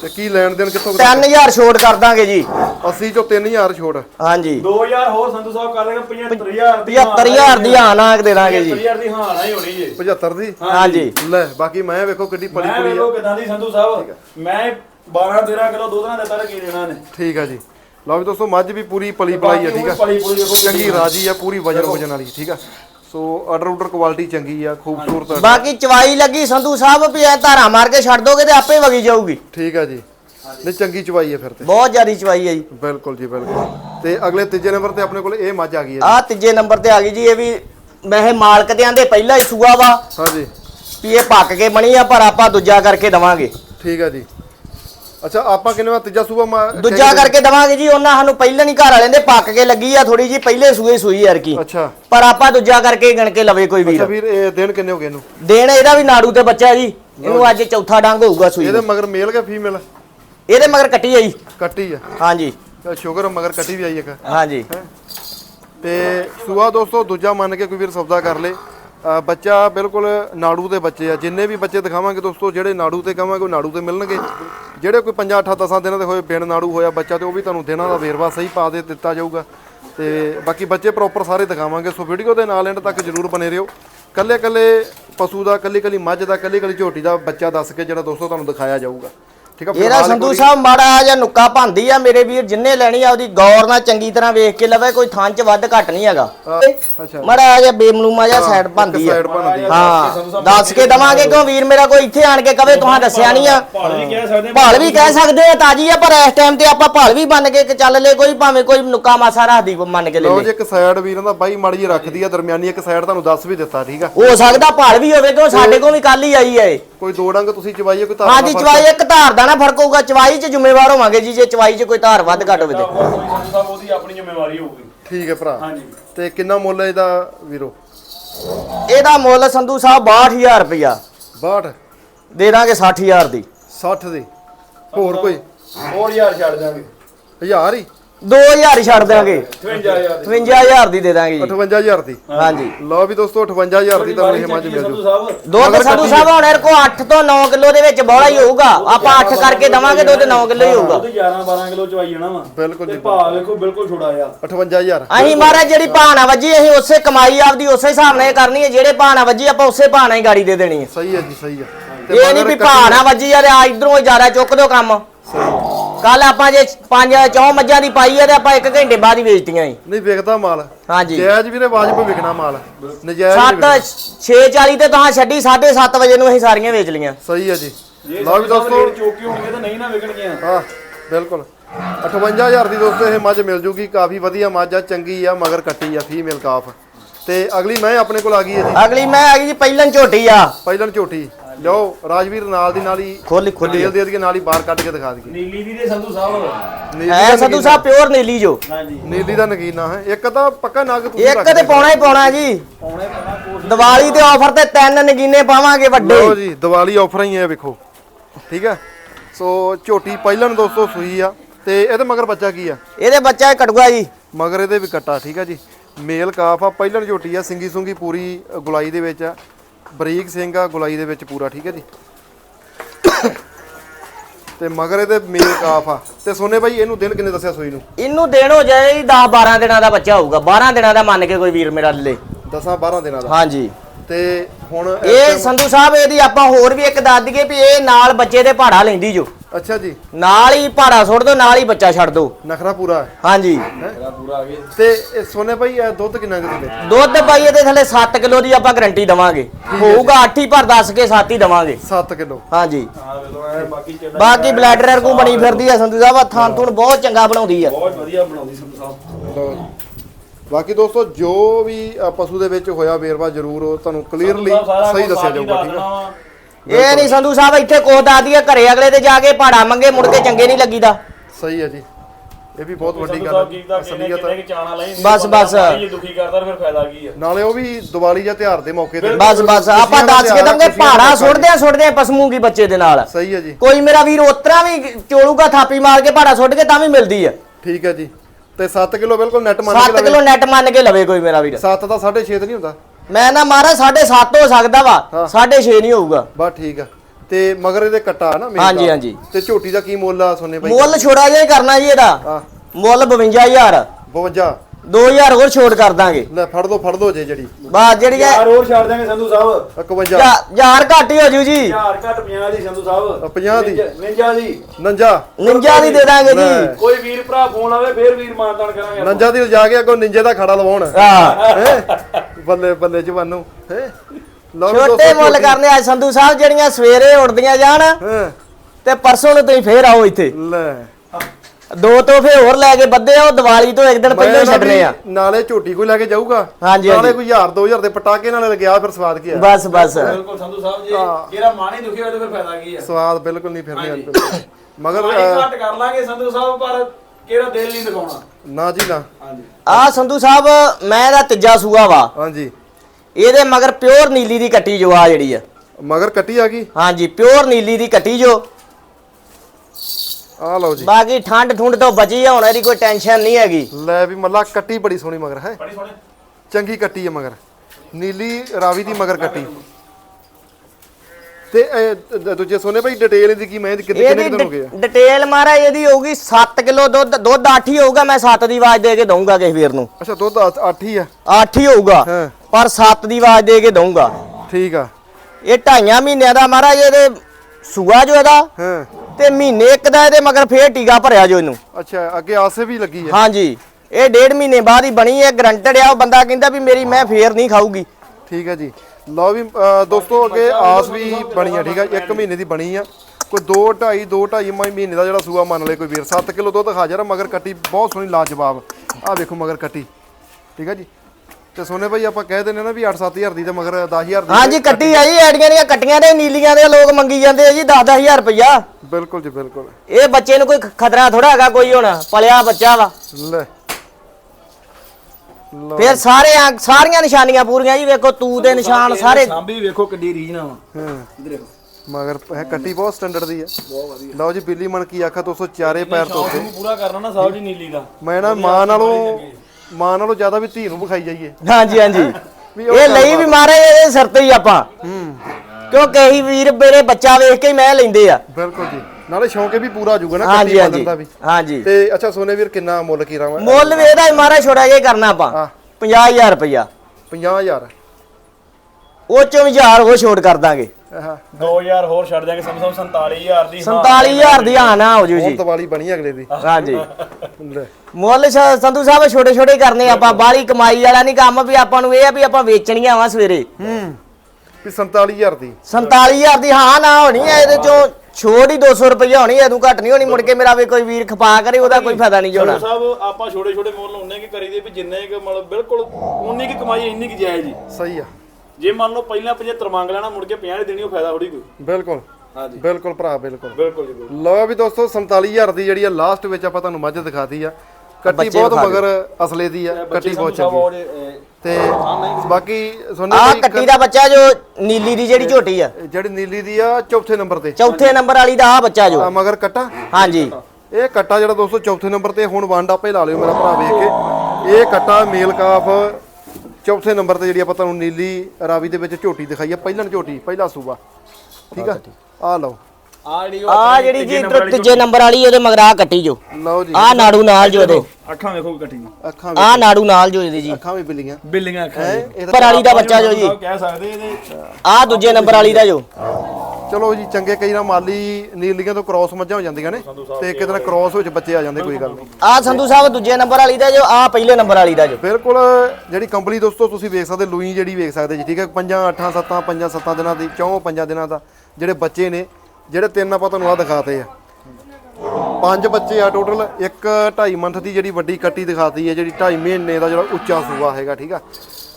ਤੇ ਕੀ ਲੈਣ ਦੇਣ ਕਿੱਥੋਂ 3000 ਛੋਟ ਕਰ ਦਾਂਗੇ ਜੀ। 80 ਚੋਂ 3000 ਛੋੜ ਹਾਂਜੀ। 2000 ਹੋਰ ਸੰਧੂ ਸਾਹਿਬ ਕਰ ਦੇਗਾ 75000 75000 ਦੀ ਆਣ ਆਖ ਦੇ ਦਾਂਗੇ ਜੀ। 75000 ਦੀ ਹਾਂ ਨਾ ਹੀ ਹੋਣੀ ਜੇ। 75 ਦੀ? ਹਾਂਜੀ। ਲੈ ਬਾਕੀ ਮੈਂ ਵੇਖੋ ਕਿੱਡੀ ਮੈਂ ਪੁਲੀ ਵੇਖੋ ਕਿਦਾਂ ਦੀ ਸੰਧੂ ਸਾਹਿਬ। ਮੈਂ 12 13 ਕਿਲੋ ਦੁੱਧ ਨਾਲ ਦਿੱਤਾ ਕੀ ਦੇਣਾ ਨੇ ਠੀਕ ਆ ਜੀ। ਲਓ ਵੀ ਦੋਸਤੋ ਮੱਝ ਵੀ ਪੂਰੀ ਪਲੀ ਪਲਾਈ ਆ ਠੀਕ ਆ। ਚੰਗੀ ਰਾਜੀ ਆ ਪੂਰੀ ਵਜਨ ਵਜਨ ਵਾਲੀ ਠੀਕ ਆ। ਸੋ ਆਰਡਰ ਆਰਡਰ ਕੁਆਲਿਟੀ ਚੰਗੀ ਆ ਖੂਬਸੂਰਤ ਆ। ਬਾਕੀ ਚਵਾਈ ਲੱਗੀ ਸੰਧੂ ਸਾਹਿਬ ਵੀ ਐ ਧਾਰਾ ਮਾਰ ਕੇ ਛੱਡ ਦੋਗੇ ਤੇ ਆਪੇ ਵਗੀ ਜਾਊਗੀ। ਠੀਕ ਆ ਜੀ। ਨਹੀਂ ਚੰਗੀ ਚਵਾਈ ਆ ਫਿਰ ਤੇ। ਬਹੁਤ ਜ਼ਿਆਦੀ ਚਵਾਈ ਹੈ ਜੀ। ਬਿਲਕੁਲ ਜੀ ਬਿਲਕੁਲ। ਤੇ ਅਗਲੇ ਤੀਜੇ ਨੰਬਰ ਤੇ ਆਪਣੇ ਕੋਲ ਇਹ ਮੱਝ ਆ ਗਈ ਹੈ ਆ ਤੀਜੇ ਨੰਬਰ ਤੇ ਆ ਗਈ ਜੀ ਇਹ ਵੀ ਵੈਸੇ ਮਾਲਕ ਦੇ ਆਂਦੇ ਪਹਿਲਾ ਹੀ ਸੂਆ ਵਾ। ਜੀ ਹਾਂਜੀ। ਵੀ ਇਹ ਪੱਕ ਕੇ ਬਣੀ ਆ ਪਰ ਆਪਾਂ ਦੂਜਾ ਕਰਕੇ ਦਵਾਂਗੇ। ਠੀਕ ਆ ਜੀ। ਅੱਛਾ ਆਪਾਂ ਕਿੰਨੇ ਵਾਰ ਤੀਜਾ ਸੂਬਾ ਮਾ ਦੂਜਾ ਕਰਕੇ ਦਵਾਂਗੇ ਜੀ ਉਹਨਾਂ ਸਾਨੂੰ ਪਹਿਲਾਂ ਨਹੀਂ ਘਰ ਵਾਲਿਆਂ ਦੇ ਪੱਕ ਕੇ ਲੱਗੀ ਆ ਥੋੜੀ ਜੀ ਪਹਿਲੇ ਸੂਏ ਸੂਈ ਯਾਰ ਕੀ ਅੱਛਾ। ਪਰ ਆਪਾਂ ਦੂਜਾ ਕਰਕੇ ਗਣ ਕੇ ਲਵੇ ਕੋਈ ਅੱਛਾ ਵੀਰ ਵੀਰ ਇਹ ਦਿਨ ਕਿੰਨੇ ਹੋ ਗਏ ਇਹਨੂੰ? ਦੇਣ ਇਹਦਾ ਵੀ ਨਾੜੂ ਤੇ ਬੱਚਾ ਜੀ। ਇਹਨੂੰ ਅੱਜ ਚੌਥਾ ਡੰਗ ਹੋਊਗਾ ਸੂਈ ਇਹਦੇ। ਮਗਰ ਮੇਲ ਕਿ ਫੀਮੇਲ? ਇਹਦੇ ਮਗਰ ਕੱਟੀ ਆ ਜੀ। ਕੱਟੀ ਆ। ਹਾਂਜੀ। ਆ ਮਗਰ ਕੱਟੀ ਵੀ ਆਈ ਇੱਕ। ਹਾਂਜੀ। ਤੇ ਸੂਆ ਦੋਸਤੋ ਦੂਜਾ ਮੰਨ ਕੇ ਕੋਈ ਵੀਰ ਸੌਦਾ ਕਰ ਲੇ। ਬੱਚਾ ਬਿਲਕੁਲ ਨਾੜੂ ਦੇ ਬੱਚੇ ਆ। ਜਿੰਨੇ ਵੀ ਬੱਚੇ ਦਿਖਾਵਾਂਗੇ ਦੋਸਤੋ, ਜਿਹੜੇ ਨਾੜੂ ਤੇ ਕਹਾਂਗੇ ਉਹ ਨਾੜੂ ਤੇ ਮਿਲਣਗੇ। ਜਿਹੜੇ ਕੋਈ 5 8 10 ਦਿਨਾਂ ਦੇ ਹੋਏ ਬਿਨ ਨਾੜੂ ਹੋਇਆ ਬੱਚਾ ਤੇ ਉਹ ਵੀ ਤੁਹਾਨੂੰ ਦਿਨਾਂ ਦਾ ਵੇਰਵਾ ਸਹੀ ਪਾ ਦੇ ਦਿੱਤਾ ਜਾਊਗਾ। ਤੇ ਬਾਕੀ ਬੱਚੇ ਪ੍ਰੋਪਰ ਸਾਰੇ ਦਿਖਾਵਾਂਗੇ। ਸੋ ਵੀਡੀਓ ਦੇ ਨਾਲ ਐਂਡ ਤੱਕ ਜਰੂਰ ਬਨੇ ਰਹੋ। ਕੱਲੇ ਕੱਲੇ ਪਸ਼ੂ ਦਾ ਕੱਲੀ ਕੱਲੀ ਮੱਝ ਦਾ ਕੱਲੀ ਕੱਲੀ ਝੋਟੀ ਦਾ ਬੱਚਾ ਦੱਸ ਕੇ ਜਿਹੜਾ ਦੋਸਤੋ ਤੁਹਾਨੂੰ ਦਿਖਾਇਆ ਜਾਊਗਾ। ਠੀਕ ਆ ਇਹਦਾ ਸੰਧੂ ਸਾਹਿਬ ਮਾੜਾ ਜਿਹਾ ਨੁੱਕਾ ਭੰਦੀ ਆ ਮੇਰੇ ਵੀਰ ਜਿੰਨੇ ਲੈਣੀ ਆ ਉਹਦੀ ਗੌਰ ਨਾਲ ਚੰਗੀ ਤਰ੍ਹਾਂ ਵੇਖ ਕੇ ਲਵੇ ਕੋਈ ਥਾਂ 'ਚ ਵੱਧ ਘੱਟ ਨਹੀਂ ਹੈਗਾ। ਮਾੜਾ ਜਿਹਾ ਬੇਮਲੂਮਾ ਜਿਹਾ ਸਾਈਡ ਭੰਦੀ ਆ। ਹਾਂ ਦੱਸ ਕੇ ਦਵਾਂਗੇ ਕਿਉਂ ਵੀਰ ਮੇਰਾ ਕੋਈ ਇੱਥੇ ਆਣ ਕੇ ਕਵੇ ਤੁਹਾਂ ਦੱਸਿਆ ਨਹੀਂ ਆ। ਭਾਲ ਵੀ ਕਹਿ ਸਕਦੇ ਆ। ਭਾਲ ਵੀ ਕਹਿ ਸਕਦੇ ਆ ਤਾਜੀ ਆ ਪਰ ਇਸ ਟਾਈਮ ਤੇ ਆਪਾਂ ਭਾਲ ਵੀ ਮੰਨ ਕੇ ਚੱਲ ਲੈ ਕੋਈ ਭਾਵੇਂ ਕੋਈ ਨੁੱਕਾ ਮਾਸਾ ਰੱਖਦੀ ਮੰਨ ਕੇ ਲੈ ਲੈ। ਜੀ ਇੱਕ ਸਾਈਡ ਵੀਰਾਂ ਦਾ ਬਾਈ ਮਾੜੀ ਜੀ ਰੱਖਦੀ ਆ ਦਰਮਿਆਨੀ ਇੱਕ ਸਾਈਡ ਤੁਹਾਨੂੰ ਦੱਸ ਵੀ ਦਿੱਤਾ ਠੀਕ ਆ। ਹੋ ਸਕਦਾ ਭਾਲ ਵੀ ਹੋਵੇ ਕਿਉਂ ਸਾਡੇ ਕੋਲ ਵੀ ਕੱਲ ਹੀ ਆਈ ਹੈ ਇਹ। ਕੋਈ ਦੋ ਡੰਗ ਤੁਸੀਂ ਚਵਾਈਏ ਕੋਈ ਧਾਰ ਹਾਂਜੀ ਚਵਾਈ ਇੱਕ ਧਾਰ ਦਾ ਨਾ ਫ਼ਰਕ ਹੋਊਗਾ ਚਵਾਈ 'ਚ ਜ਼ਿੰਮੇਵਾਰ ਹੋਵਾਂਗੇ ਜੀ ਜੇ ਚਵਾਈ 'ਚ ਕੋਈ ਧਾਰ ਵੱਧ ਘੱਟ ਹੋਵੇ ਤੇ। ਕੋਈ ਸੰਧੂ ਸਾਹਿਬ ਉਹਦੀ ਆਪਣੀ ਜ਼ਿੰਮੇਵਾਰੀ ਹੋਊਗੀ। ਠੀਕ ਹੈ ਭਰਾ। ਹਾਂਜੀ। ਤੇ ਕਿੰਨਾ ਮੁੱਲ ਹੈ ਇਹਦਾ ਵੀਰੋ? ਇਹਦਾ ਮੁੱਲ ਸੰਧੂ ਸਾਹਿਬ 62000 ਰੁਪਇਆ। 62 ਦੇ ਦਾਂਗੇ 60000 ਦੀ। 60 ਦੀ। ਹੋਰ ਕੋਈ? ਹੋਰ ਯਾਰ ਛੱਡ ਦਾਂਗੇ। ਹਜ਼ਾਰ ਹੀ? 2000 ਹੀ ਛੱਡ ਦਾਂਗੇ 55000 ਦੀ। 55000 ਦੀ ਦੇ ਦਾਂਗੇ ਜੀ। 58000 ਦੀ? ਹਾਂਜੀ। ਲਓ ਵੀ ਦੋਸਤੋ 58000 ਦੀ ਤੁਹਾਨੂੰ ਇਹ ਮੱਝ ਮਿਲ ਜੂ। ਦੁੱਧ ਸੰਧੂ ਸਾਹਿਬ ਹੁਣ ਇਹ ਕੋ 8 ਤੋਂ 9 ਕਿਲੋ ਦੇ ਵਿੱਚ ਬੋਲਾ ਹੀ ਹੋਊਗਾ। ਆਪਾਂ 8 ਕਰਕੇ ਦਵਾਂਗੇ ਦੁੱਧ 9 ਕਿਲੋ ਹੀ ਹੋਊਗਾ। ਦੁੱਧ 11 12 ਕਿਲੋ ਚਵਾਈ ਜਾਣਾ ਵਾ। ਬਿਲਕੁਲ ਜੀ ਭਾਅ ਵੇਖੋ ਬਿਲਕੁਲ ਛੋੜਾ ਯਾਰ 58000 ਅਸੀਂ ਮਹਾਰਾਜ ਜਿਹੜੀ ਭਾਣਾ ਵੱਜੀ ਅਸੀਂ ਉਸੇ ਕਮਾਈ ਆਪਦੀ ਉਸੇ ਹਿਸਾਬ ਨਾਲ ਇਹ ਕਰਨੀ ਹੈ। ਜਿਹੜੇ ਭਾਣਾ ਵੱਜੀ ਆਪਾਂ ਉਸੇ ਭਾਣਾ ਹੀ ਗਾੜੀ ਦੇ ਦੇਣੀ ਹੈ। ਸਹੀ ਹੈ ਜੀ ਸਹੀ ਹੈ। ਇਹ ਨਹੀਂ ਵੀ ਭਾਣਾ ਵੱਜੀ ਆ ਤੇ ਆ ਇਧਰੋਂ ਜ਼ਿਆਦਾ ਚੁੱਕ ਦਿਓ ਕੰਮ। ਕੱਲ ਆਪਾਂ ਜੇ ਪੰਜ ਚੌ ਮੱਝਾਂ ਦੀ ਪਾਈ ਆ ਤੇ ਆਪਾਂ 1 ਘੰਟੇ ਬਾਅਦ ਹੀ ਵੇਚਤੀਆਂ ਨਹੀਂ ਵਿਕਦਾ ਮਾਲ। ਹਾਂਜੀ। ਜਾਇਜ਼ ਵੀਰੇ ਵਾਜਬ ਵਿਕਣਾ ਮਾਲ। ਨਜਾਇਜ਼ 7 ਨਹੀਂ ਵਿਕਣਾ। 6:40 ਤੇ ਤਾਂ ਛੱਡੀ 7:30 ਵਜੇ ਨੂੰ ਅਸੀਂ ਸਾਰੀਆਂ ਵੇਚ ਲੀਆਂ ਸਹੀ ਹੈ ਜੀ। ਲਓ ਵੀ ਦੋਸਤੋ। ਚੋਕੀ ਹੋਣਗੇ ਤਾਂ ਨਹੀਂ ਨਾ ਵਿਕਣਗੀਆਂ। ਹਾਂ ਬਿਲਕੁਲ। 58000 ਦੀ ਦੋਸਤੋ ਇਹ ਮੱਝ ਮਿਲ ਜੂਗੀ। ਕਾਫੀ ਵਧੀਆ ਮੱਝ ਆ ਚੰਗੀ ਆ ਮਗਰ ਕੱਟੀ ਆ ਫੀਮੇਲ ਕਾਫ ਤੇ ਅਗਲੀ ਮੈਂ ਆਪਣੇ ਕੋਲ ਆ ਗਈ ਹੈ ਜੀ ਅਗਲੀ ਮੈਂ ਆ ਗਈ ਜੀ ਪਹਿਲਨ ਝੋਟੀ ਆ। ਪਹਿਲਣ ਝੋਟੀ। ਲਿਓ ਰਾਜਵੀਰ ਨਾਲ ਦੀ ਨਾਲ ਹੀ ਖੋਲੀ ਖੋਲੀ। ਡੇਲ ਦੇ ਦਈਏ ਨਾਲ ਹੀ ਬਾਹਰ ਕੱਢ ਕੇ ਦਿਖਾ ਦਈਏ। ਨੀਲੀ ਦੀ ਦੇ ਸੰਧੂ ਸਾਹਿਬ। ਨੀਲੀ ਐ ਦਾ ਸੰਧੂ ਸਾਹਿਬ ਪਿਓਰ ਨੀਲੀ ਜੋ। ਹਾਂਜੀ। ਨੀਲੀ ਦਾ ਨਗੀਨਾ ਹੈ। ਇੱਕ ਤਾਂ ਪੱਕਾ ਨਗ ਤੁਸੀਂ ਇੱਕ ਰੱਖ ਤੇ। ਪਾਉਣਾ ਹੀ ਪਾਉਣਾ ਜੀ। ਪੌਣੇ ਪੌਣਾ ਕੋਸ ਦੀਵਾਲੀ ਦੇ ਆਫਰ ਤੇ ਤਿੰਨ ਨਗੀਨੇ ਪਾਵਾਂਗੇ ਵੱਡੇ। ਲਓ ਜੀ ਦੀਵਾਲੀ ਆਫਰ ਹੀ ਹੈ ਵੇਖੋ। ਠੀਕ ਹੈ? ਸੋ ਝੋਟੀ ਪਹਿਲਣ ਦੋਸਤੋ ਸੂਈ ਆ। ਤੇ ਇਹਦੇ ਮਗਰ ਬੱਚਾ ਕੀ ਆ? ਇਹਦੇ ਬੱਚਾ ਇਹ ਕਟੂਆ ਜੀ। ਮਗਰ ਇਹਦੇ ਵੀ ਕੱਟਾ ਠੀਕ ਆ ਜੀ? ਮੇਲ ਕਾਫ ਆ ਪਹਿਲਣ ਝੋਟੀ ਆ ਸਿੰਗੀ ਸੁੰਗੀ ਪੂਰੀ ਅ, ਗੁਲਾਈ ਦੇ ਵਿੱਚ ਆ। ਬਰੀਕ ਸਿੰਘ ਆ ਗੁਲਾਈ ਦੇ ਵਿੱਚ ਪੂਰਾ ਠੀਕ ਹੈ ਜੀ। ਤੇ ਮਗਰ ਇਹਦੇ ਮੇਲ ਕਾਫ ਆ। ਤੇ ਸੋਨੇ ਬਾਈ ਇਹਨੂੰ ਦਿਨ ਕਿੰਨੇ ਦੱਸਿਆ ਸੂਈ ਨੂੰ? ਇਹਨੂੰ ਦੇਣ ਹੋ ਜਾਏ 10 12 ਦਿਨਾਂ ਦਾ ਬੱਚਾ ਹੋਊਗਾ। 12 ਦਿਨਾਂ ਦਾ ਮੰਨ ਕੇ ਕੋਈ ਵੀਰ ਮੇਰਾ ਲੈ। 10 12 ਦਿਨਾਂ ਦਾ? ਹਾਂਜੀ। ਤੇ ਹੁਣ ਇਹ ਸੰਧੂ ਸਾਹਿਬ ਇਹਦੀ ਆਪਾਂ ਹੋਰ ਵੀ ਇੱਕ ਦੱਸ ਦਈਏ ਵੀ ਇਹ ਨਾਲ ਬੱਚੇ ਦੇ ਪਹਾੜਾ ਲੈਂਦੀ ਜੋ। ਅੱਛਾ ਜੀ। ਨਾਲ ਹੀ ਪਹਾੜਾ ਸੁੱਟ ਦੋ ਨਾਲ ਹੀ ਬੱਚਾ ਛੱਡ ਦੋ। ਨਖਰਾ ਪੂਰਾ। ਹੈ? ਹਾਂਜੀ ਮੇਰਾ ਪੂਰਾ ਆ ਗਿਆ ਤੇ ਇਹ ਸੋਨੇ ਇਹ ਦੁੱਧ ਕਿੰਨਾ ਦੇ ਵਿੱਚ ਦੁੱਧ ਬਾਈ ਇਹਦੇ ਥੱਲੇ 7 ਕਿਲੋ ਦੀ ਆਪਾਂ ਗਾਰੰਟੀ ਦਵਾਂਗੇ। ਹੋਊਗਾ 8 ਹੀ ਪਰ ਦੱਸ ਕੇ 7 ਹੀ ਦਵਾਂਗੇ। 7 ਕਿਲੋ। ਹਾਂਜੀ। ਹਾਂ ਵੇਖੋ ਐ ਬਾਕੀ ਬਣੀ ਫਿਰਦੀ ਆ ਸੰਧੂ ਸਾਹਿਬ ਥਾਂ ਥੂਣ ਬਹੁਤ ਚੰਗਾ ਬਣਾਉਂਦੀ ਆ। ਬਹੁਤ ਵਧੀਆ ਬਣਾਉਂਦੀ ਸੰਧੂ ਸਾਹਿਬ। ਲਓ ਜੀ। ਬਾਕੀ ਦੋਸਤੋ ਜੋ ਵੀ ਅ, ਪਸ਼ੂ ਦੇ ਵਿੱਚ ਹੋਇਆ ਵੇਰਵਾ ਜ਼ਰੂਰ ਉਹ ਤੁਹਾਨੂੰ ਕਲੀਅਰਲੀ ਸਹੀ ਦੱਸਿਆ ਜਾਊਗਾ ਠੀਕ ਹੈ। ਇਹ ਨਹੀਂ ਸੰਧੂ ਸਾਹਿਬ ਇੱਥੇ ਕੋਹ ਦੱਸਦੀ ਆ ਘਰੇ ਅਗਲੇ ਤੇ ਜਾ ਕੇ ਪਹਾੜਾ ਮੰਗੇ ਮੁੜ ਕੇ ਚੰਗੇ ਨਹੀਂ ਲੱਗੀਦਾ। ਸਹੀ ਹੈ ਜੀ। ਇਹ ਵੀ ਬਹੁਤ ਵੱਡੀ ਗੱਲ ਕੀ ਹੈ ਦਾ ਅਸਲੀਅਤ ਕਿ ਬਸ, ਬਸ। ਇਹ ਦੁਖੀ ਕਰਦਾ ਫਿਰ ਫਾਇਦਾ ਕੀ ਹੈ ਨਾਲੇ ਉਹ ਵੀ ਦੀਵਾਲੀ ਜਾਂ ਤਿਉਹਾਰ ਦੇ ਮੌਕੇ ਤੇ ਬਸ ਬਸ ਆਪਾਂ ਦਾ ਦੱਸ ਕੇ ਦਾ ਭਾੜਾ ਤਿਉਹਾਰ ਸੁੱਟਦੇ ਆ ਸੁੱਟਦੇ ਆ ਪਸਮੂਗੀ ਬੱਚੇ ਦੇ ਨਾਲ। ਸਹੀ ਹੈ ਜੀ। ਕੋਈ ਮੇਰਾ ਵੀਰ ਉਤਰਾ ਵੀ ਚੋਲੂਗਾ ਥਾਪੀ ਮਾਰ ਕੇ ਭਾੜਾ ਸੁੱਟ ਕੇ ਤਾਂ ਵੀ ਮਿਲਦੀ ਆ। ਠੀਕ ਹੈ ਜੀ। ਤੇ 7 ਕਿਲੋ ਬਿਲਕੁਲ ਨੈਟ ਮੰਨ 7 ਕਿਲੋ ਨੈਟ ਮੰਨ ਕੇ ਲਵੇ ਕੋਈ ਮੇਰਾ ਵੀਰ। 7 ਦਾ 6.5 ਨਹੀਂ ਹੁੰਦਾ? ਮੈਂ ਨਾ ਮਾਰਾ 7.5 ਹੋ ਸਕਦਾ ਵਾ ਹਾਂ। 6.5 ਨਹੀਂ ਹੋਊਗਾ। ਬਸ ਠੀਕ ਆ। ਤੇ ਮਗਰ ਇਹਦੇ ਕੱਟਾ ਨਾ ਮੇਨ ਹਾਂਜੀ, ਦਾ। ਹਾਂਜੀ। ਤੇ ਝੋਟੀ ਦਾ ਕੀ ਮੁੱਲ ਆ ਸੋਨੇ ਬਾਈ? ਮੁੱਲ ਛੋੜਾ ਜਿਹਾ ਹੀ ਕਰਨਾ ਜੀ ਇਹਦਾ। ਆ ਮੁੱਲ 52000 52 2000 ਹੋਰ ਛੋਟ ਕਰ ਦਾਂਗੇ। ਲੈ ਫੜ ਦੋ ਫੜ ਦੋ ਜੇ ਜਿਹੜੀ। ਬਸ ਜਿਹੜੀ ਹੈ ਯਾਰ ਹੋਰ ਛੱਡ ਦਾਂਗੇ ਸੰਧੂ ਸਾਹਿਬ। 51 ਯਾ- ਯਾਰ ਘੱਟ ਹੀ ਹੋ ਜੂ ਜੀ। ਯਾਰ ਘੱਟ 50 ਦੀ ਸੰਧੂ ਸਾਹਿਬ। 50 ਦੀ। 49 ਦੀ। 49 ਨਿੰਜਾ ਦੀ ਦੇ ਦਾਂਗੇ ਲੈ। ਜੀ ਕੋਈ ਵੀਰ ਭਰਾ ਫੋਨ ਆਵੇ ਫੇਰ ਵੀਰ ਮਾਨਤਾਨ ਕਰਾਂਗੇ ਆਪਾਂ। 49 ਦੀ ਜਾ ਕੇ ਅੱਗੋਂ ਨਿੰਜੇ ਦਾ ਖੜਾ ਲਵਾਉਣ। ਹਾਂ। ਹੈਂ? ਬੱਲੇ ਬੱਲੇ ਜਵਾਨੂ। ਹੈ? ਛੋਟੇ ਮੁੱਲ ਕਰਨੇ ਅੱਜ ਸੰਧੂ ਸਾਹਿਬ ਜਿਹੜੀਆਂ ਸਵੇਰੇ ਉੱਡਦੀਆਂ ਜਾਣ ਤੇ ਪਰਸੋਂ ਨੂੰ ਤੁਸੀਂ ਫੇਰ ਆਓ ਇੱਥੇ। ਲੈ। ਦੋ ਤੋਹਫੇ ਹੋਰ ਲੈ ਕੇ ਬੱਦੇ ਆ ਉਹ ਦੀਵਾਲੀ ਤੋਂ ਇੱਕ ਦਿਨ ਪਹਿਲਾਂ ਹੀ ਮੈਂ ਨਾ ਛੱਡਣੇ ਆ। ਨਾਲੇ ਝੋਟੀ ਕੋਈ ਲੈ ਕੇ ਜਾਊਗਾ। ਹਾਂਜੀ, ਨਾਲੇ। ਕੋਈ 1000 2000 ਦੇ ਪਟਾਕੇ ਨਾਲੇ ਲੱਗਿਆ ਫਿਰ ਸਵਾਦ ਕੀ ਆ? ਬਸ ਬਸ। ਬਿਲਕੁਲ ਸੰਧੂ ਸਾਹਿਬ ਜੀ। ਜਿਹੜਾ ਮਾਣੀ ਦੁਖੀ ਹੋਇਆ ਤੇ ਫਿਰ ਫਾਇਦਾ ਕੀ ਹੈ ਸਵਾਦ ਬਿਲਕੁਲ ਨਹੀਂ ਫਿਰਨੇ ਹਾਂਜੀ। ਮਗਰ ਘੱਟ ਕਰ ਲਾਂਗੇ ਸੰਧੂ ਸਾਹਿਬ ਪਰ ਕਿਹੜਾ ਦਿਲ ਨਹੀਂ ਦਿਖਾਉਣਾ ਨਾ ਜੀ ਨਾ। ਹਾਂਜੀ। ਆ ਸੰਧੂ ਸਾਹਿਬ ਮੈਂ ਦਾ ਤੀਜਾ ਸੂਆ ਵਾ। ਹਾਂਜੀ। ਇਹਦੇ ਮਗਰ ਪਿਓਰ ਨੀਲੀ ਦੀ ਕੱਟੀ ਜੋ ਆ ਜਿਹੜੀ ਆ। ਮਗਰ ਕੱਟੀ ਆ ਗਈ? ਹਾਂਜੀ ਪਿਓਰ ਨੀਲੀ ਦੀ ਕੱਟੀ ਜੋ। ਆ ਲਓ ਜੀ। ਬਾਕੀ ਠੰਡ ਠੁੰਡ ਤੋਂ ਬਚੀ ਆ ਹੁਣ ਇਹਦੀ ਕੋਈ ਟੈਨਸ਼ਨ ਨਹੀਂ ਹੈਗੀ। ਲੈ ਵੀ ਮੱਲਾ ਕੱਟੀ ਬੜੀ ਸੋਹਣੀ ਮਗਰ ਹੈ? ਬੜੀ ਸੋਹਣੀ। ਚੰਗੀ ਕੱਟੀ ਹੈ ਮਗਰ। ਨੀਲੀ ਰਾਵੀ ਦੀ ਮਗਰ ਕੱਟੀ। ਤੇ ਇਹ ਦ- ਦੂਜੇ ਸੋਨੇ ਭਾਈ ਡਿਟੇਲ ਇਹਦੀ ਕੀ ਮੈਂ ਕਿੰਨੇ ਕਿੰਨੇ ਦਿਨ ਹੋ ਗਏ ਆ? ਡਿਟੇਲ ਮਾਰਾ ਇਹਦੀ ਹੋਊਗੀ 7 ਕਿਲੋ ਦੁੱਧ ਦੁੱਧ 8 ਹੀ ਹੋਊਗਾ ਮੈਂ 7 ਦੀ ਆਵਾਜ਼ ਦੇ ਕੇ ਦਊਂਗਾ ਕਿਸੇ ਵੀਰ ਨੂੰ। ਅੱਛਾ ਦੁੱਧ 8 ਹੀ ਆ? 8 ਹੀ ਹੋਊਗਾ ਹਾਂ। ਪਰ 7 ਦੀ ਆਵਾਜ਼ ਦੇ ਕੇ ਦਊਂਗਾ। ਠੀਕ ਆ। ਇਹ ਢਾਈਆਂ ਮਹੀਨਿਆਂ ਦਾ ਮਹਾਰਾਜ ਇਹਦੇ ਸੂਆ ਜੋ ਇਹਦਾ ਹਾਂ। ਤੇ ਮਹੀਨੇ ਇੱਕ ਦਾ ਇਹਦੇ ਮਗਰ ਫੇਰ ਟੀਕਾ ਭਰਿਆ ਜੋ ਇਹਨੂੰ। ਅੱਛਾ ਅੱਗੇ ਆਸੇ ਵੀ ਲੱਗੀ ਆ। ਹਾਂਜੀ। ਇਹ ਡੇਢ ਮਹੀਨੇ ਬਾਅਦ ਹੀ ਬਣੀ ਹੈ ਗਰੰਟਡ ਆ ਉਹ ਬੰਦਾ ਕਹਿੰਦਾ ਵੀ ਮੇਰੀ ਮੈਂ ਫੇਰ ਨਹੀਂ ਖਾਊਗੀ। ਠੀਕ ਹੈ ਜੀ। ਲਓ ਵੀ ਦੋਸਤੋ ਅੱਗੇ ਆਸ ਵੀ ਬਣੀ ਆ ਠੀਕ ਆ ਇੱਕ ਮਹੀਨੇ ਦੀ ਬਣੀ ਆ। ਕੋਈ 2 2.5 2 2.5 ਮਹੀਨੇ ਦਾ ਜਿਹੜਾ ਸੂਆ ਮੰਨ ਲਏ ਕੋਈ ਵੀਰ 7 ਕਿਲੋ ਦੁੱਧ ਹਾਜ਼ਰ ਮਗਰ ਕੱਟੀ ਬਹੁਤ ਸੋਹਣੀ ਲਾਜਵਾਬ। ਆ ਵੇਖੋ ਮਗਰ ਕੱਟੀ। ਠੀਕ ਆ ਜੀ? ਤੇ ਸੋਨੇ ਭਾਈ ਆਪਾਂ ਕਹਿ ਦਿੰਦੇ ਨਾ ਵੀ 8-7000 ਦੀ ਤੇ ਮਗਰ 10000 ਦੀ ਹਾਂਜੀ ਕੱਟੀ। ਆ ਜੀ ਐਡੀਆਂ ਦੀਆਂ ਕੱਟੀਆਂ ਦੇ ਨੀਲੀਆਂ ਦੇ ਲੋਕ ਮੰਗੀ ਜਾਂਦੇ ਆ ਜੀ 10-10000 ਰੁਪਇਆ ਬਿਲਕੁਲ ਜੀ ਬਿਲਕੁਲ। ਇਹ ਬੱਚੇ ਨੂੰ ਕੋਈ ਖਤਰਾ ਥੋੜਾ ਹੈਗਾ ਕੋਈ ਹੁਣ ਪਲਿਆ ਬੱਚਾ ਵਾ। ਲੈ ਲਓ ਫਿਰ ਸਾਰੇ ਆਂ- ਸਾਰੀਆਂ ਨਿਸ਼ਾਨੀਆਂ ਪੂਰੀਆਂ ਜੀ ਵੇਖੋ ਤੂ ਦੇ ਨਿਸ਼ਾਨ ਸਾਰੇ ਸਾਂਭੀ ਵੇਖੋ ਕਿੱਡੀ ਰੀਝ ਨਾ ਵਾ ਹਾਂ। ਇਧਰ ਦੇਖੋ। ਮਗਰ ਇਹ ਕੱਟੀ ਬਹੁਤ ਸਟੈਂਡਰਡ ਦੀ ਆ। ਬਹੁਤ ਵਧੀਆ। ਲਓ ਜੀ ਬਿੱਲੀ ਮਣ ਕੀ ਆਖਾ 204 ਪੈਰ ਤੋਂ ਉੱਤੇ ਨੂੰ ਪੂਰਾ ਕਰਨਾ ਨਾ ਸਾਹਿਬ ਜੀ ਨੀਲੀ ਦਾ। ਮੈਂ ਨਾ ਮਾਂ ਨਾਲੋਂ ਮਾਂ ਨਾਲੋਂ ਜ਼ਿਆਦਾ ਵੀ ਧੀ ਨੂੰ ਵਿਖਾਈ ਜਾਈਏ। ਹਾਂਜੀ ਹਾਂਜੀ। ਵੀ ਉਹ ਇਹ ਲਈ ਵੀ ਮਾਰੇ ਇਹਦੇ ਸਿਰ ਤੇ ਹੀ ਆਪਾਂ। ਹੂੰ। ਕਿਉਂਕਿ ਇਹੀ ਵੀਰ ਮੇਰੇ ਬੱਚਾ ਵੇਖ ਕੇ ਹੀ ਮੈਂ ਲੈਂਦੇ ਆ। ਬਿਲਕੁਲ ਜੀ। ਨਾਲੇ ਸ਼ੌਂਕ ਇਹ ਵੀ ਪੂਰਾ ਜੂਗਾ ਨਾ ਹਾਂਜੀ ਕੱਟੀ ਹਾਂਜੀ ਬਦਲਣ ਦਾ ਵੀ। ਹਾਂਜੀ। ਤੇ ਅੱਛਾ ਸੋਨੇ ਵੀਰ ਕਿੰਨਾ ਮੁੱਲ ਕੀ ਰਾਵਾਂ? ਮੁੱਲ ਵੀ ਇਹਦਾ ਮਾਰਾ ਛੋੜਾ ਹੀ ਕਰਨਾ ਆਪਾਂ। ਹਾਂ। 50000 ਰੁਪਇਆ 50000 ਉਹ ਚੋਂ 1000 ਉਹ ਛੋਟ ਕਰ ਦਾਂਗੇ। ਆਹ 2000 ਹੋਰ ਛੱਡ ਦਿਆਂਗੇ ਸਮਝੋ 47000 ਦੀ 47000 ਦੀ ਹਾਂ ਨਾ ਹੋ ਜੂ ਹੁਣ ਜੀ ਦੀਵਾਲੀ ਬਣੀ ਅਗਲੇ ਦੀ। ਹਾਂਜੀ। ਲੈ। ਮੁੱਲ ਸ- ਸੰਧੂ ਸਾਹਿਬ ਛੋਟੇ ਛੋਟੇ ਕਰਨੇ ਆਪਾਂ ਬਾਹਲੀ ਕਮਾਈ ਵਾਲਾ ਨਹੀਂ ਕੰਮ ਵੀ ਆਪਾਂ ਨੂੰ ਇਹ ਆ ਵੀ ਆਪਾਂ ਵੇਚਣੀਆਂ ਵਾ ਸਵੇਰੇ। ਹੂੰ। ਵੀ 47000 ਦੀ। 47000 ਦੀ ਹਾਂ ਨਾ ਹੋਣੀ ਹੈ ਇਹਦੇ ਚੋਂ ਛੋੜ ਹੀ 200 ਰੁਪਏ ਹੋਣੀ ਐ ਤੂੰ ਘੱਟ ਨਹੀਂ ਹੋਣੀ ਮੁੜ ਕੇ ਮੇਰਾ ਵੀ ਕੋਈ ਵੀਰ ਖਪਾ ਕਰੇ ਉਹਦਾ ਕੋਈ ਫਾਇਦਾ ਨਹੀਂ ਜੋਣਾ। ਸਾਹਿਬ ਆਪਾਂ ਛੋਟੇ ਛੋਟੇ ਮੁੱਲ ਉਹਨੇ ਕੀ ਕਰੀਦੇ ਵੀ ਜਿੰਨੇ ਕਿ ਮਤਲਬ ਬਿਲਕੁਲ ਉਨੀ ਕੀ ਕਮਾਈ ਇੰਨੀ ਕੀ ਜਾਇਜ਼ ਜੀ ਸਹੀ ਆ। ਜੇ ਮੰਨ ਲਓ ਪਹਿਲਾਂ 75 ਮੰਗ ਲੈਣਾ ਮੁੜ ਕੇ 50 ਦੇਣੀ ਉਹ ਫਾਇਦਾ ਥੋੜੀ ਕੋਈ। ਬਿਲਕੁਲ। ਹਾਂਜੀ। ਬਿਲਕੁਲ ਭਰਾ ਬਿਲਕੁਲ। ਬਿਲਕੁਲ ਜੀ ਬਿਲਕੁਲ। ਲਓ ਵੀ ਦੋਸਤੋ 47000 ਦੀ ਜਿਹੜੀ ਆ ਲਾਸਟ ਵਿੱਚ ਆਪਾਂ ਤੁਹਾਨੂੰ ਮੱਝ ਦਿਖਾਤੀ ਆ। ਕੱਟੀ ਬਹੁਤ ਮਗਰ ਅਸਲੇ ਦੀ ਆ ਕੱਟੀ ਬਹੁਤ ਚੰਗੀ। ਤੇ ਬਾਕੀ ਸੋਨੇ ਆਹ ਭਾਈ ਕੱਟੀ ਦਾ ਬੱਚਾ ਜੋ ਨੀਲੀ ਦੀ ਜਿਹੜੀ ਝੋਟੀ ਆ। ਜਿਹੜੀ ਨੀਲੀ ਦੀ ਆ ਚੌਥੇ ਨੰਬਰ ਤੇ। ਚੌਥੇ ਨੰਬਰ ਵਾਲੀ ਦਾ ਆ ਬੱਚਾ ਜੋ। ਆ ਮਗਰ ਕੱਟਾ? ਹਾਂਜੀ। ਇਹ ਕੱਟਾ ਜਿਹੜਾ ਦੋਸਤੋ ਚੌਥੇ ਨੰਬਰ ਤੇ ਹੁਣ ਵੰਡ ਆਪੇ ਲਾ ਲਿਓ ਮੇਰਾ ਭਰਾ ਵੇਖ ਕੇ। ਇਹ ਕੱਟਾ ਮੇਲ ਕਾਫ ਚੌਥੇ ਨੰਬਰ ਤੇ ਜਿਹੜੀ ਆਪਾਂ ਤੁਹਾਨੂੰ ਨੀਲੀ ਰਾਵੀ ਦੇ ਵਿੱਚ ਝੋਟੀ ਦਿਖਾਈ ਆ ਪਹਿਲਣ ਝੋਟੀ ਪਹਿਲਾ ਸੂਬਾ। ਠੀਕ ਆ? ਆ ਲਓ। ਆ ਜਿਹੜੀ ਆ ਜਿਹੜੀ ਜੀ ਇੱਧਰ ਤੀਜੇ ਨੰਬਰ ਵਾਲੀ ਉਹਦੇ ਮਗਰ ਕੱਟੀ ਜੋ। ਲਓ ਜੀ। ਆ ਨਾੜੂ ਨਾਲ ਜੋ ਇਹਦੇ। ਅੱਖਾਂ ਵੇਖੋ ਕੱਟੀ ਅੱਖਾਂ ਵੀ ਆ ਨਾੜੂ ਨਾਲ ਜੋ ਇਹਦੇ ਜੀ। ਅੱਖਾਂ ਵੀ ਬਿੱਲੀਆਂ। ਬਿੱਲੀਆਂ ਅੱਖਾਂ ਹੈ? ਇਹ ਪਰ ਵਾਲੀ ਦਾ ਬੱਚਾ ਜੋ ਜੀ। ਕਹਿ ਸਕਦੇ ਇਹਦੇ। ਆ ਦੂਜੇ ਨੰਬਰ ਵਾਲੀ ਦਾ ਜੋ। ਚਲੋ ਜੀ ਚੰਗੇ ਕਈ ਨਾ ਮਾਲੀ ਨੀਲੀਆਂ ਤੋਂ ਕ੍ਰਾਸ ਮੱਝਾਂ ਹੋ ਜਾਂਦੀਆਂ ਨੇ ਤੇ ਕਿਤੇ ਨਾ ਕ੍ਰਾਸ ਵਿੱਚ ਬੱਚੇ ਆ ਜਾਂਦੇ ਕੋਈ ਗੱਲ ਨਹੀਂ। ਆ ਸੰਧੂ ਸਾਹਿਬ ਦੂਜੇ ਨੰਬਰ ਵਾਲੀ ਦਾ ਜੋ ਆ ਪਹਿਲੇ ਨੰਬਰ ਵਾਲੀ ਦਾ ਜੋ। ਬਿਲਕੁਲ ਜਿਹੜੀ ਕੰਪਨੀ ਦੋਸਤੋ ਤੁਸੀਂ ਵੇਖ ਸਕਦੇ ਲੂਈ ਜਿਹੜੀ ਵੇਖ ਸਕਦੇ ਜੀ ਠੀਕ ਹੈ? ਪੰਜਾਂ ਅੱਠਾਂ ਸੱਤਾਂ ਪੰਜਾਂ ਸੱਤਾਂ ਦਿਨਾਂ ਦੀ ਚੌਂ ਪੰਜਾਂ ਦਿਨਾਂ ਦਾ ਜਿਹੜੇ ਬੱਚੇ ਨੇ ਜਿਹੜੇ ਤਿੰਨ ਆਪਾਂ ਤੁਹਾਨੂੰ ਆ ਦਿਖਾਤੇ ਆ। ਪੰਜ ਬੱਚੇ ਆ ਟੋਟਲ ਇੱਕ 2.5 ਮੰਥ ਦੀ ਜਿਹੜੀ ਵੱਡੀ ਕੱਟੀ ਦਿਖਾਤੀ ਹੈ ਜਿਹੜੀ 2.5 ਮਹੀਨੇ ਦਾ ਜਿਹੜਾ ਉੱਚਾ ਸੂਆ ਹੈਗਾ ਠੀਕ ਆ?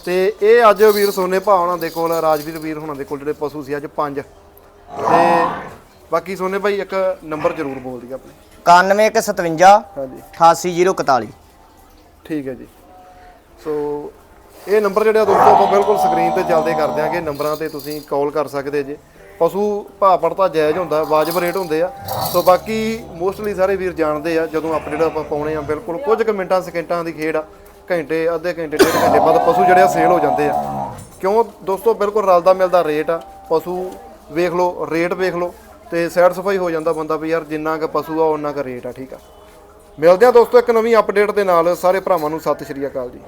ਤੇ ਇਹ ਅੱਜ ਵੀਰ ਸੋਨੇ ਭਾ ਉਹਨਾਂ ਦੇ ਕੋਲ ਰਾਜਵੀਰ ਵੀਰ ਹੁਣਾਂ ਦੇ ਕੋਲ ਜਿਹੜੇ ਪਸ਼ੂ ਸੀ ਅੱਜ ਪੰਜ। ਤੇ ਬਾਕੀ ਸੋਨੇ ਭਾਈ ਇੱਕ ਨੰਬਰ ਜ਼ਰੂਰ ਬੋਲ ਦਿਓ ਆਪਣੇ। 9157 ਹਾਂਜੀ। 88041 ਠੀਕ ਹੈ ਜੀ। ਸੋ ਇਹ ਨੰਬਰ ਜਿਹੜੇ ਦੋਸਤੋ ਆਪਾਂ ਬਿਲਕੁਲ ਸਕਰੀਨ ਤੇ ਚੱਲਦੇ ਕਰ ਦਿਆਂਗੇ ਨੰਬਰਾਂ ਤੇ ਤੁਸੀਂ ਕਾਲ ਕਰ ਸਕਦੇ ਜੇ। ਪਸ਼ੂ ਭਾਅ ਪੜਤਾ ਜਾਇਜ਼ ਹੁੰਦਾ, ਵਾਜਬ ਰੇਟ ਹੁੰਦੇ ਆ। ਸੋ ਬਾਕੀ ਮੋਸਟਲੀ ਸਾਰੇ ਵੀਰ ਜਾਣਦੇ ਆ, ਜਦੋਂ ਅਪਡੇਟ ਆਪਾਂ ਪਾਉਣੇ ਆ, ਬਿਲਕੁਲ ਕੁਝ ਕੁ ਮਿੰਟਾਂ, ਸਕਿੰਟਾਂ ਦੀ ਖੇਡ ਆ, ਘੰਟੇ, ਅੱਧੇ ਘੰਟੇ, ਡੇਢ ਘੰਟੇ ਬਾਅਦ ਪਸ਼ੂ ਜਿਹੜੇ ਆ ਸੇਲ ਹੋ ਜਾਂਦੇ ਆ। ਕਿਉਂ? ਦੋਸਤੋ, ਬਿਲਕੁਲ ਰਲਦਾ ਮਿਲਦਾ ਰੇਟ ਆ। ਪਸ਼ੂ ਵੇਖ ਲਓ, ਰੇਟ ਵੇਖ ਲਓ, ਤੇ ਸਫ਼ਾਈ ਹੋ ਜਾਂਦਾ ਬੰਦਾ ਵੀ ਯਾਰ, ਜਿੰਨਾ ਕੁ ਪਸ਼ੂ ਆ ਉਹਨਾਂ ਕੁ ਰੇਟ ਆ, ਠੀਕ ਆ। ਮਿਲਦੇ ਆ ਦੋਸਤੋ ਇੱਕ ਨਵੀਂ ਅਪਡੇਟ ਦੇ ਨਾਲ, ਸਾਰੇ ਭਰਾਵਾਂ ਨੂੰ ਸਤਿ ਸ਼੍ਰੀ ਅਕਾਲ ਜੀ।